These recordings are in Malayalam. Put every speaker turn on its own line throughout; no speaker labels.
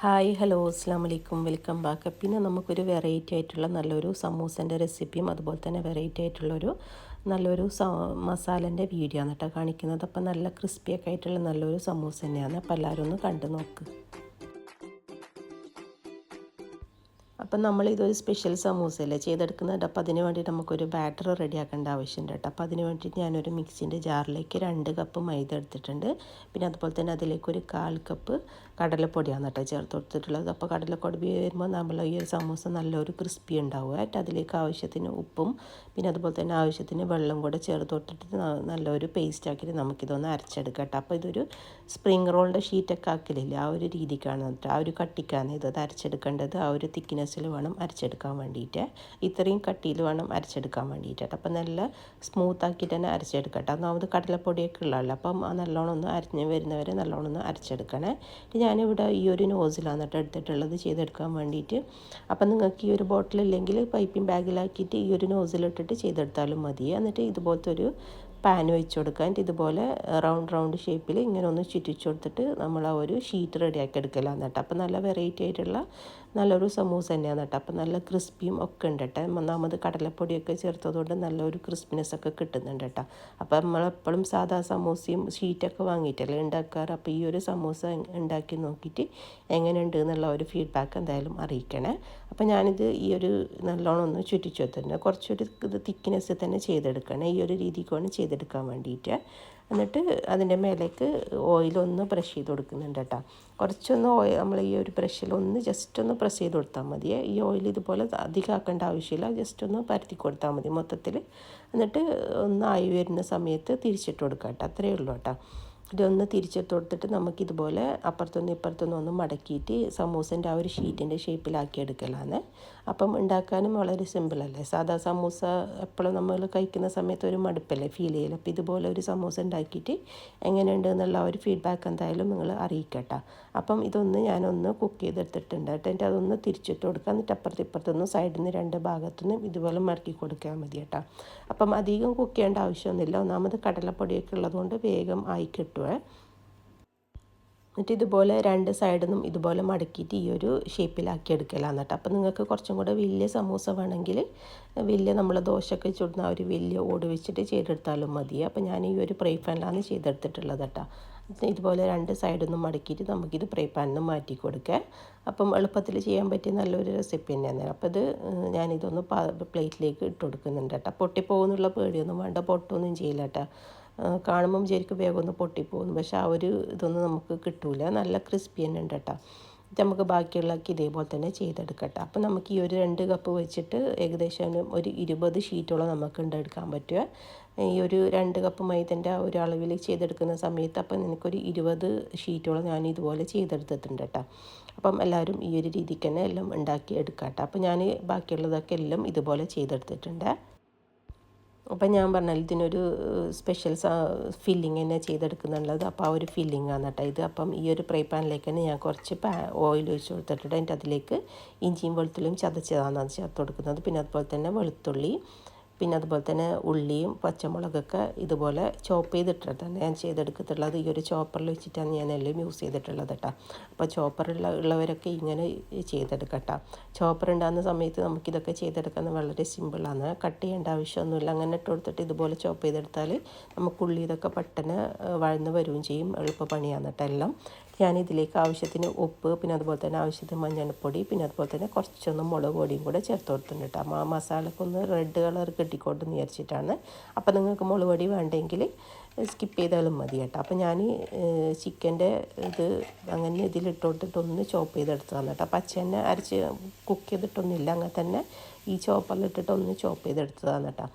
ഹായ് ഹലോ അസ്സാം വലൈക്കും വെൽക്കം ബാക്ക്. പിന്നെ നമുക്കൊരു വെറൈറ്റി ആയിട്ടുള്ള നല്ലൊരു സമൂസന്റെ റെസിപ്പിയും അതുപോലെ തന്നെ വെറൈറ്റി ആയിട്ടുള്ളൊരു നല്ലൊരു മസാലന്റെ വീഡിയോ ആണ് കേട്ടോ കാണിക്കുന്നത്. അപ്പോൾ നല്ല ക്രിസ്പിയൊക്കെ ആയിട്ടുള്ള നല്ലൊരു സമൂസ തന്നെയാണ് അപ്പോൾ എല്ലാവരും ഒന്ന് കണ്ടു നോക്ക്. അപ്പം നമ്മൾ ഇതൊരു സ്പെഷ്യൽ സമൂസയല്ലേ ചെയ്തെടുക്കുന്നുണ്ട് അപ്പോൾ അതിന് വേണ്ടിയിട്ട് നമുക്കൊരു ബാറ്റർ റെഡിയാക്കേണ്ട ആവശ്യമുണ്ട് കേട്ടോ. അപ്പോൾ അതിന് വേണ്ടിയിട്ട് ഞാനൊരു മിക്സിന്റെ ജാറിലേക്ക് രണ്ട് കപ്പ് മൈദ എടുത്തിട്ടുണ്ട്. പിന്നെ അതുപോലെ തന്നെ അതിലേക്ക് ഒരു കാൽ കപ്പ് കടലപ്പൊടിയാണ് കേട്ടോ ചേർത്ത് കൊടുത്തിട്ടുള്ളത്. അപ്പോൾ കടലപ്പൊടി വരുമ്പോൾ നമ്മൾ ഈ ഒരു സമൂസ നല്ലൊരു ക്രിസ്പി ഉണ്ടാവുക. ആയിട്ട് അതിലേക്ക് ആവശ്യത്തിന് ഉപ്പും പിന്നെ അതുപോലെ തന്നെ ആവശ്യത്തിന് വെള്ളം കൂടെ ചേർത്ത് കൊടുത്തിട്ട് നല്ലൊരു പേസ്റ്റ് ആക്കിയിട്ട് നമുക്കിതൊന്ന് അരച്ചെടുക്കാം കേട്ടോ. അപ്പോൾ ഇതൊരു സ്പ്രിങ് റോളിന്റെ ഷീറ്റൊക്കെ ആക്കലില്ല ആ ഒരു രീതിക്കാണ് ആ ഒരു കട്ടിക്കാണ് ഇത്. അരച്ചെടുക്കേണ്ടത്. ആ ഒരു തിക്നെസ്സിൽ വേണം അരച്ചെടുക്കാൻ വേണ്ടിയിട്ട്. ഇത്രയും കട്ടിയിൽ വേണം അരച്ചെടുക്കാൻ വേണ്ടിയിട്ട്. അപ്പം നല്ല സ്മൂത്ത് ആക്കിയിട്ട് തന്നെ അരച്ചെടുക്കട്ടെ ഒന്നാമത് കടലപ്പൊടിയൊക്കെ ഉള്ളതല്ല. അപ്പം ആ നല്ലോണം ഒന്ന് അരഞ്ഞ് വരുന്നവരെ നല്ലോണം ഒന്ന് അരച്ചെടുക്കണേ. ഞാനിവിടെ ഈ ഒരു നോസിലാണ് കേട്ടോ എടുത്തിട്ടുള്ളത് ചെയ്തെടുക്കാൻ വേണ്ടിയിട്ട്. അപ്പം നിങ്ങൾക്ക് ഈ ഒരു ബോട്ടിലില്ലെങ്കിൽ പൈപ്പിംഗ് ബാഗിലാക്കിയിട്ട് ഈ ഒരു നോസിലിട്ടിട്ട് ചെയ്തെടുത്താലും മതി. എന്നിട്ട് ഇതുപോലത്തെ ഒരു പാൻ വെച്ച് കൊടുക്കാൻ ഇതുപോലെ റൗണ്ട് റൗണ്ട് ഷേപ്പിൽ ഇങ്ങനെ ഒന്ന് ചുറ്റിച്ച് കൊടുത്തിട്ട് നമ്മൾ ആ ഒരു ഷീറ്റ് റെഡിയാക്കി എടുക്കലാണ് കേട്ടോ. അപ്പോൾ നല്ല വെറൈറ്റി ആയിട്ടുള്ള നല്ലൊരു സമൂസ തന്നെയാണ് കേട്ടോ. അപ്പോൾ നല്ല ക്രിസ്പിയും ഒക്കെ ഉണ്ട് കേട്ടോ. ഒന്നാമത് കടലപ്പൊടിയൊക്കെ ചേർത്തതുകൊണ്ട് നല്ലൊരു ക്രിസ്പിനെസ് ഒക്കെ കിട്ടുന്നുണ്ട് കേട്ടോ. അപ്പോൾ നമ്മളെപ്പോഴും സാധാ സമൂസയും ഷീറ്റൊക്കെ വാങ്ങിയിട്ടല്ലേ ഉണ്ടാക്കാറ് അപ്പോൾ ഈ ഒരു സമൂസ ഉണ്ടാക്കി നോക്കിയിട്ട് എങ്ങനെയുണ്ട് എന്നുള്ള ഒരു ഫീഡ്ബാക്ക് എന്തായാലും അറിയിക്കണേ. അപ്പോൾ ഞാനിത് ഈ ഒരു നല്ലോണം ഒന്ന് ചുറ്റിച്ചു വെച്ചിട്ടുണ്ട് കുറച്ചൊരു ഇത് തിക്നെസ് തന്നെ ചെയ്തെടുക്കണേ. ഈ ഒരു രീതിക്കാണ് ചെയ്തെടുക്കാൻ വേണ്ടിയിട്ട്. എന്നിട്ട് അതിന്റെ മേലേക്ക് ഓയിലൊന്ന് ബ്രഷ് ചെയ്ത് കൊടുക്കുന്നുണ്ട് കേട്ടോ. കുറച്ചൊന്ന് ഓയിൽ നമ്മൾ ഈ ഒരു ബ്രഷിൽ ഒന്ന് ജസ്റ്റ് ഒന്ന് പ്രസ് ചെയ്ത് കൊടുത്താൽ മതി. ഈ ഓയിൽ ഇതുപോലെ അധികം ആക്കേണ്ട ആവശ്യമില്ല. ജസ്റ്റ് ഒന്ന് പരത്തി കൊടുത്താൽ മതി മൊത്തത്തിൽ എന്നിട്ട് ഒന്ന് ആയി വരുന്ന സമയത്ത് തിരിച്ചിട്ട് കൊടുക്കാം കേട്ടോ. അത്രയേ ഉള്ളൂ കേട്ടോ. ഇതൊന്ന് തിരിച്ചിട്ട് കൊടുത്തിട്ട് നമുക്കിതുപോലെ അപ്പുറത്തുനിന്ന് ഇപ്പുറത്തുനിന്ന് ഒന്ന് മടക്കിയിട്ട് സമൂസന്റെ ആ ഒരു ഷീറ്റിന്റെ ഷേപ്പിലാക്കി എടുക്കലാണ് അപ്പം ഉണ്ടാക്കാനും വളരെ സിമ്പിളല്ലേ? സാധാ സമൂസ എപ്പോഴും നമ്മൾ കഴിക്കുന്ന സമയത്ത് ഒരു മടുപ്പല്ലേ ഫീൽ ചെയ്യില്ല അപ്പോൾ ഇതുപോലെ ഒരു സമൂസ ഉണ്ടാക്കിയിട്ട് എങ്ങനെയുണ്ട് എന്നുള്ള ഒരു ഫീഡ്ബാക്ക് എന്തായാലും നിങ്ങൾ അറിയിക്കട്ടെ. അപ്പം ഇതൊന്ന് ഞാനൊന്ന് കുക്ക് ചെയ്തെടുത്തിട്ടുണ്ട് കേട്ടോ. എന്നിട്ട് അതൊന്ന് തിരിച്ചിട്ട് കൊടുക്കുക എന്നിട്ട് അപ്പുറത്ത് ഇപ്പുറത്തുനിന്ന് സൈഡിൽ നിന്ന് രണ്ട് ഭാഗത്തുനിന്നും ഇതുപോലെ മറക്കി കൊടുക്കാൻ മതി കേട്ടോ. അപ്പം അധികം കുക്ക് ചെയ്യേണ്ട ആവശ്യമൊന്നുമില്ല. ഒന്നാമത് കടലപ്പൊടിയൊക്കെ ഉള്ളതുകൊണ്ട് വേഗം ആയി കിട്ടുമേ എന്നിട്ട് ഇതുപോലെ രണ്ട് സൈഡിൽ നിന്നും ഇതുപോലെ മടക്കിയിട്ട് ഈ ഒരു ഷേപ്പിലാക്കി എടുക്കലാണ് കേട്ടോ. അപ്പോൾ നിങ്ങൾക്ക് കുറച്ചും കൂടെ വലിയ സമൂസ വേണമെങ്കിൽ വലിയ നമ്മൾ ദോശയൊക്കെ ചുടുന്ന ഒരു വലിയ ഓട് വെച്ചിട്ട് ചെയ്തെടുത്താലും മതി. അപ്പോൾ ഞാൻ ഈ ഒരു പ്രൈ പാനിലാണ് ചെയ്തെടുത്തിട്ടുള്ളത് കേട്ടോ. ഇതുപോലെ രണ്ട് സൈഡിൽ നിന്നും മടക്കിയിട്ട് നമുക്കിത് പ്രൈ പാനിൽ മാറ്റി കൊടുക്കുക അപ്പം എളുപ്പത്തിൽ ചെയ്യാൻ പറ്റിയ നല്ലൊരു റെസിപ്പി തന്നെയാണ്. അപ്പോൾ ഇത് ഞാനിതൊന്ന് പ്ലേറ്റിലേക്ക് ഇട്ട് കൊടുക്കുന്നുണ്ട് കേട്ടോ. പൊട്ടിപ്പോകുന്നുള്ള പേടിയൊന്നും വേണ്ട. പൊട്ടൊന്നും ചെയ്യില്ല കേട്ടോ. കാണുമ്പം ശരിക്കും വേഗം ഒന്ന് പൊട്ടിപ്പോകുന്നു. പക്ഷെ ആ ഒരു ഇതൊന്നും നമുക്ക് കിട്ടൂല. നല്ല ക്രിസ്പി തന്നെ ഉണ്ട് കേട്ടോ. ഇത് നമുക്ക് ബാക്കിയുള്ളതൊക്കെ ഇതേപോലെ തന്നെ ചെയ്തെടുക്കട്ടെ. അപ്പോൾ നമുക്ക് ഈ ഒരു രണ്ട് കപ്പ് വെച്ചിട്ട് ഏകദേശം ഒരു ഇരുപത് ഷീറ്റോളം നമുക്ക് ഉണ്ടെടുക്കാൻ പറ്റുക. ഈ ഒരു രണ്ട് കപ്പ് മൈദന്റെ ആ ഒരു അളവിൽ ചെയ്തെടുക്കുന്ന സമയത്ത് അപ്പം എനിക്കൊരു ഇരുപത് ഷീറ്റോളം ഞാൻ ഇതുപോലെ ചെയ്തെടുത്തിട്ടുണ്ട് കേട്ടോ. അപ്പം എല്ലാവരും ഈ ഒരു രീതിക്ക് തന്നെ എല്ലാം ഉണ്ടാക്കി എടുക്കാം കേട്ടോ അപ്പം ഞാൻ ബാക്കിയുള്ളതൊക്കെ എല്ലാം ഇതുപോലെ ചെയ്തെടുത്തിട്ടുണ്ട്. അപ്പം ഞാൻ പറഞ്ഞാൽ ഇതിനൊരു സ്പെഷ്യൽ ഫില്ലിങ് തന്നെ ചെയ്തെടുക്കുന്നുള്ളത്. അപ്പോൾ ആ ഒരു ഫില്ലിംഗ് ആണ് കേട്ടോ ഇത്. അപ്പം ഈ ഒരു പ്രൈ പാനിലേക്ക് തന്നെ ഞാൻ കുറച്ച് ഓയിൽ ഒഴിച്ച് കൊടുത്തിട്ടുണ്ട്. അതിന്റെ അതിലേക്ക് ഇഞ്ചിയും വെളുത്തുള്ളിയും ചതച്ചതാണ് അത് ചേർത്ത് കൊടുക്കുന്നത്. പിന്നെ അതുപോലെ തന്നെ വെളുത്തുള്ളി പിന്നെ അതുപോലെ തന്നെ ഉള്ളിയും പച്ചമുളകൊക്കെ ഇതുപോലെ ചോപ്പ് ചെയ്തിട്ടാണ് ഞാൻ ചെയ്തെടുക്കത്തുള്ളത് ഈ ഒരു ചോപ്പറിൽ വെച്ചിട്ടാണ് ഞാൻ എല്ലാം യൂസ് ചെയ്തിട്ടുള്ളത് കേട്ടോ അപ്പോൾ ചോപ്പറുള്ള ഉള്ളവരൊക്കെ ഇങ്ങനെ ചെയ്തെടുക്കട്ടോ. ചോപ്പർ ഉണ്ടാകുന്ന സമയത്ത് നമുക്കിതൊക്കെ ചെയ്തെടുക്കുന്നത് വളരെ സിമ്പിളാണ് കട്ട് ചെയ്യേണ്ട ആവശ്യമൊന്നുമില്ല. അങ്ങനെ ഇട്ട് കൊടുത്തിട്ട് ഇതുപോലെ ചോപ്പ് ചെയ്തെടുത്താൽ നമുക്ക് ഉള്ളി ഇതൊക്കെ പെട്ടെന്ന് വഴന്ന് വരികയും ചെയ്യും. എളുപ്പ പണിയാണ് കേട്ടോ എല്ലാം. ഞാൻ ഇതിലേക്ക് ആവശ്യത്തിന് ഉപ്പ് പിന്നെ അതുപോലെ തന്നെ ആവശ്യത്തിന് മഞ്ഞൾപ്പൊടി പിന്നെ അതുപോലെ തന്നെ കുറച്ചൊന്ന് മുളക് പൊടിയും കൂടെ ചേർത്ത് കൊടുത്തിട്ടുണ്ട് കേട്ടോ. ആ മസാലക്കൊന്ന് റെഡ് കളർ കിട്ടിക്കോട്ടെന്ന് വിചാരിച്ചിട്ടാണ്. അപ്പോൾ നിങ്ങൾക്ക് മുളക് പൊടി വേണ്ടെങ്കിൽ സ്കിപ്പ് ചെയ്താലും മതി കേട്ടോ. അപ്പോൾ ഞാൻ ചിക്കന്റെ ഇത് അങ്ങനെ ഇതിലിട്ട് കൊടുത്തിട്ട് ഒന്ന് ചോപ്പ് ചെയ്തെടുത്തതാണ് കേട്ടോ. പച്ച തന്നെ അരച്ച് കുക്ക് ചെയ്തിട്ടൊന്നുമില്ല. അങ്ങനെ തന്നെ ഈ ചോപ്പറിലിട്ടിട്ടൊന്ന് ചോപ്പ് ചെയ്തെടുത്തതാണ് കേട്ടോ.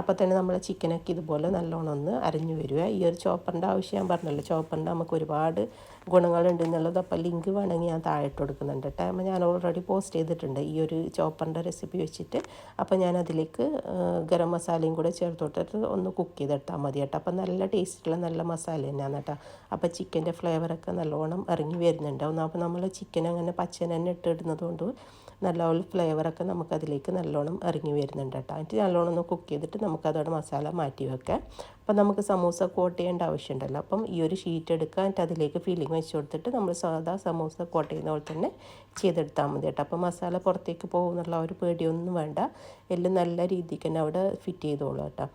അപ്പോൾ തന്നെ നമ്മൾ ചിക്കനൊക്കെ ഇതുപോലെ നല്ലോണം ഒന്ന് അരഞ്ഞു വരിക. ഈ ഒരു ചോപ്പറിന്റെ ആവശ്യം ഞാൻ പറഞ്ഞല്ലോ. ചോപ്പറിന്റെ നമുക്ക് ഒരുപാട് ഗുണങ്ങളുണ്ട് എന്നുള്ളത് അപ്പോൾ ലിങ്ക് വേണമെങ്കിൽ ഞാൻ താഴെ ഇട്ട് കൊടുക്കുന്നുണ്ട് കേട്ടോ ഞാൻ ഓൾറെഡി പോസ്റ്റ് ചെയ്തിട്ടുണ്ട് ഈ ഒരു ചോപ്പറിന്റെ റെസിപ്പി വെച്ചിട്ട്. അപ്പോൾ ഞാൻ അതിലേക്ക് ഗരം മസാലയും കൂടെ ചേർത്തോട്ടിട്ട് ഒന്ന് കുക്ക് ചെയ്തെടുത്താൽ മതി കേട്ടോ അപ്പോൾ നല്ല ടേസ്റ്റുള്ള നല്ല മസാല തന്നെയാണ് കേട്ടോ അപ്പോൾ ചിക്കന്റെ ഫ്ലേവറൊക്കെ നല്ലോണം ഇറങ്ങി വരുന്നുണ്ട് അപ്പോൾ നമ്മൾ ചിക്കൻ അങ്ങനെ പച്ചനെ ഇട്ടിടുന്നത് കൊണ്ട് നല്ലോണം ഫ്ലേവറൊക്കെ നമുക്കതിലേക്ക് നല്ലോണം ഇറങ്ങി വരുന്നുണ്ട് കേട്ടോ. എന്നിട്ട് നല്ലോണം ഒന്ന് കുക്ക് ചെയ്തിട്ട് നമുക്കതോടെ മസാല മാറ്റി വെക്കാം. അപ്പം നമുക്ക് സമൂസ കോട്ട് ചെയ്യേണ്ട ആവശ്യമുണ്ടല്ലോ. അപ്പം ഈ ഒരു ഷീറ്റ് എടുക്കുക എന്നിട്ട് അതിലേക്ക് ഫീലിംഗ് വെച്ച് കൊടുത്തിട്ട് നമ്മൾ സാധാ സമൂസ കോട്ട് ചെയ്യുന്ന പോലെ തന്നെ ചെയ്തെടുത്താൽ മതി കേട്ടോ. അപ്പോൾ മസാല പുറത്തേക്ക് പോകുന്നുള്ള ഒരു പേടിയൊന്നും വേണ്ട. എല്ലാം നല്ല രീതിക്ക് തന്നെ അവിടെ ഫിറ്റ് ചെയ്തോളൂ കേട്ടോ.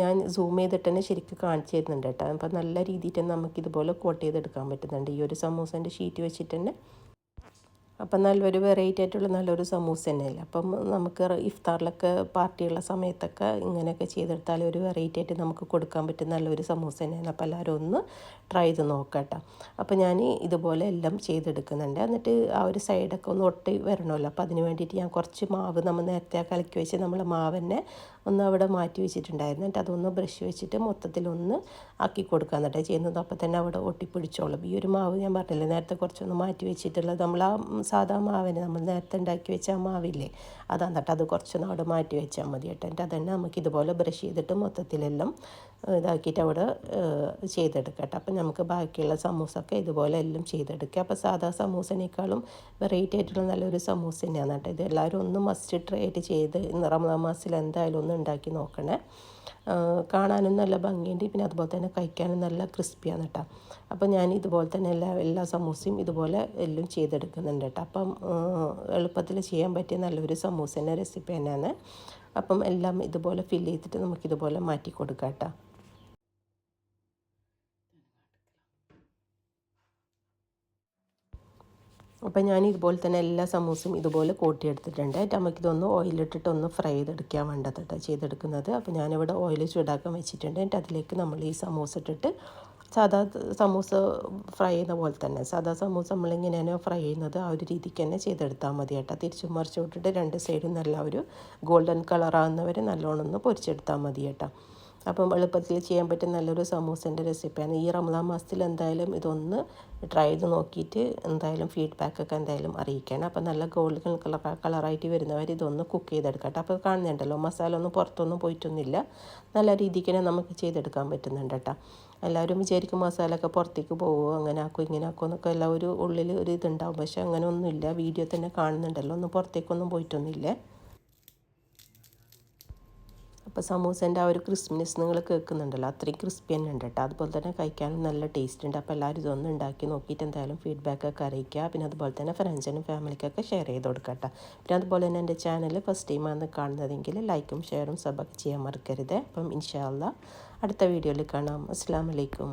ഞാൻ സൂം ചെയ്തിട്ട് തന്നെ ശരിക്കും കാണിച്ചു തരുന്നുണ്ട് കേട്ടോ. അപ്പം നല്ല രീതിയിൽ തന്നെ നമുക്കിതുപോലെ കോട്ട് ചെയ്തെടുക്കാൻ പറ്റുന്നുണ്ട്. ഈ ഒരു സമൂസന്റെ ഷീറ്റ് വെച്ചിട്ട് തന്നെ അപ്പം നല്ലൊരു വെറൈറ്റി ആയിട്ടുള്ള നല്ലൊരു സമൂസ തന്നെയല്ലേ? അപ്പം നമുക്ക് ഇഫ്താറിലൊക്കെ പാർട്ടിയുള്ള സമയത്തൊക്കെ ഇങ്ങനെയൊക്കെ ചെയ്തെടുത്താൽ ഒരു വെറൈറ്റി ആയിട്ട് നമുക്ക് കൊടുക്കാൻ പറ്റുന്ന നല്ലൊരു സമൂസ തന്നെയാണ്. അപ്പോൾ എല്ലാവരും ഒന്ന് ട്രൈ ചെയ്ത് നോക്കട്ടെ അപ്പോൾ ഞാൻ ഇതുപോലെ എല്ലാം ചെയ്തെടുക്കുന്നുണ്ട്. എന്നിട്ട് ആ ഒരു സൈഡൊക്കെ ഒന്ന് ഒട്ടി വരണമല്ലോ. അപ്പോൾ അതിന് വേണ്ടിയിട്ട് ഞാൻ കുറച്ച് മാവ് നമ്മൾ നേരത്തെ കലക്കി വെച്ച് നമ്മൾ മാവെന്നെ ഒന്ന് അവിടെ മാറ്റി വെച്ചിട്ടുണ്ടായിരുന്നു. എന്നിട്ട് അതൊന്ന് ബ്രഷ് വെച്ചിട്ട് മൊത്തത്തിലൊന്ന് ആക്കി കൊടുക്കുക എന്നിട്ട് ചെയ്യുന്നത്. അപ്പോൾ തന്നെ അവിടെ ഒട്ടിപ്പിടിച്ചോളും. ഈ ഒരു മാവ് ഞാൻ പറഞ്ഞില്ലേ നേരത്തെ കുറച്ചൊന്ന് മാറ്റി വെച്ചിട്ടുള്ളത് നമ്മൾ ആ സാധാ മാവിന് നമ്മൾ നേരത്തെ ഉണ്ടാക്കി വെച്ച മാവില്ലേ? അത് എന്നിട്ട് അത് കുറച്ച് നാട് മാറ്റി വെച്ചാൽ മതി കേട്ടോ. എന്നിട്ട് അതന്നെ നമുക്ക് ഇതുപോലെ ബ്രഷ് ചെയ്തിട്ട് മൊത്തത്തിലെല്ലാം ഇതാക്കിയിട്ട് അവിടെ ചെയ്തെടുക്കട്ടെ അപ്പം നമുക്ക് ബാക്കിയുള്ള സമൂസൊക്കെ ഇതുപോലെ എല്ലാം ചെയ്തെടുക്കുക അപ്പോൾ സാധാ സമൂസനേക്കാളും വെറൈറ്റി ആയിട്ടുള്ള നല്ലൊരു സമൂസ തന്നെയാണ് കേട്ടോ. ഇത് എല്ലാവരും ഒന്ന് മസ്റ്റ് ട്രൈ ആയിട്ട് ചെയ്ത് റമദാൻ മാസത്തിൽ എന്തായാലും ഒന്ന് ഉണ്ടാക്കി നോക്കണേ. കാണാനും നല്ല ഭംഗിയുണ്ട്. പിന്നെ അതുപോലെ തന്നെ കഴിക്കാനും നല്ല ക്രിസ്പിയാണ് കേട്ടോ. അപ്പോൾ ഞാൻ ഇതുപോലെ തന്നെ എല്ലാ എല്ലാ സമൂസയും ഇതുപോലെ എല്ലാം ചെയ്തെടുക്കുന്നുണ്ട് കേട്ടോ അപ്പം എളുപ്പത്തിൽ ചെയ്യാൻ പറ്റിയ നല്ലൊരു സമൂസേന്റെ റെസിപ്പി തന്നെയാണ്. അപ്പം എല്ലാം ഇതുപോലെ ഫില്ല് ചെയ്തിട്ട് നമുക്കിതുപോലെ മാറ്റി കൊടുക്കാം കേട്ടോ. അപ്പം ഞാൻ ഇതുപോലെ തന്നെ എല്ലാ സമൂസയും ഇതുപോലെ കൂട്ടിയെടുത്തിട്ടുണ്ട്. നമുക്കിതൊന്ന് ഓയിലിട്ടിട്ട് ഒന്ന് ഫ്രൈ ചെയ്തെടുക്കാൻ വേണ്ടത് കേട്ടോ ചെയ്തെടുക്കുന്നത്. അപ്പോൾ ഞാനിവിടെ ഓയിൽ ചൂടാക്കാൻ വെച്ചിട്ടുണ്ട്. എന്നിട്ട് അതിലേക്ക് നമ്മൾ ഈ സമൂസ ഇട്ടിട്ട് സാധാ സമൂസ ഫ്രൈ ചെയ്യുന്ന പോലെ തന്നെ. സാധാ സമൂസ നമ്മളിങ്ങനെയാണോ ഫ്രൈ ചെയ്യുന്നത്. ആ ഒരു രീതിക്ക് തന്നെ ചെയ്തെടുത്താൽ മതി കേട്ടോ. തിരിച്ചും മറിച്ചു വിട്ടിട്ട് രണ്ട് സൈഡും നല്ല ഒരു ഗോൾഡൻ കളറാകുന്നവരെ നല്ലോണം ഒന്ന് പൊരിച്ചെടുത്താൽ മതി കേട്ടോ. അപ്പം എളുപ്പത്തിൽ ചെയ്യാൻ പറ്റിയ നല്ലൊരു സമൂസേന്റെ റെസിപ്പിയാണ്. ഈ റമദാൻ മാസത്തിൽ എന്തായാലും ഇതൊന്ന് ട്രൈ ചെയ്ത് നോക്കിയിട്ട് എന്തായാലും ഫീഡ്ബാക്കൊക്കെ എന്തായാലും അറിയിക്കണം. അപ്പോൾ നല്ല ഗോൾഡൻ കളർ കളറായിട്ട് വരുന്നവർ ഇതൊന്ന് കുക്ക് ചെയ്തെടുക്കട്ടെ. അപ്പോൾ കാണുന്നുണ്ടല്ലോ മസാല ഒന്നും പുറത്തൊന്നും പോയിട്ടൊന്നുമില്ല. നല്ല രീതിക്ക് തന്നെ നമുക്ക് ചെയ്തെടുക്കാൻ പറ്റുന്നുണ്ട് കേട്ടോ. എല്ലാവരും വിചാരിക്കും മസാലയൊക്കെ പുറത്തേക്ക് പോകുമോ അങ്ങനെ ആക്കും ഇങ്ങനെ ആക്കും എന്നൊക്കെ എല്ലാം ഒരു ഉള്ളിൽ ഒരു ഇതുണ്ടാവും. പക്ഷേ അങ്ങനെ ഒന്നുമില്ല വീഡിയോ തന്നെ കാണുന്നുണ്ടല്ലോ ഒന്നും പുറത്തേക്കൊന്നും പോയിട്ടൊന്നുമില്ല. അപ്പോൾ സമൂസേന്റെ ആ ഒരു ക്രിസ്പിനെസ് നിങ്ങൾ കേൾക്കുന്നുണ്ടല്ലോ അത്രയും ക്രിസ്പി തന്നെ ഉണ്ട് കേട്ടോ. അതുപോലെ തന്നെ കഴിക്കാനും നല്ല ടേസ്റ്റ് ഉണ്ട്. അപ്പോൾ എല്ലാവരും ഇതൊന്നും ഉണ്ടാക്കി നോക്കിയിട്ട് എന്തായാലും ഫീഡ്ബാക്കൊക്കെ അറിയിക്കുക. പിന്നെ അതുപോലെ തന്നെ ഫ്രണ്ട്സിനും ഫാമിലിക്കൊക്കെ ഷെയർ ചെയ്ത് കൊടുക്കട്ടെ പിന്നെ അതുപോലെ തന്നെ എന്റെ ചാനൽ ഫസ്റ്റ് ടൈമാണ് കാണുന്നതെങ്കിൽ ലൈക്കും ഷെയറും സബൊക്കെ ചെയ്യാൻ മറക്കരുത്. അപ്പം ഇൻഷാല്ല അടുത്ത വീഡിയോയിൽ കാണാം. അസ്സാം വലൈക്കും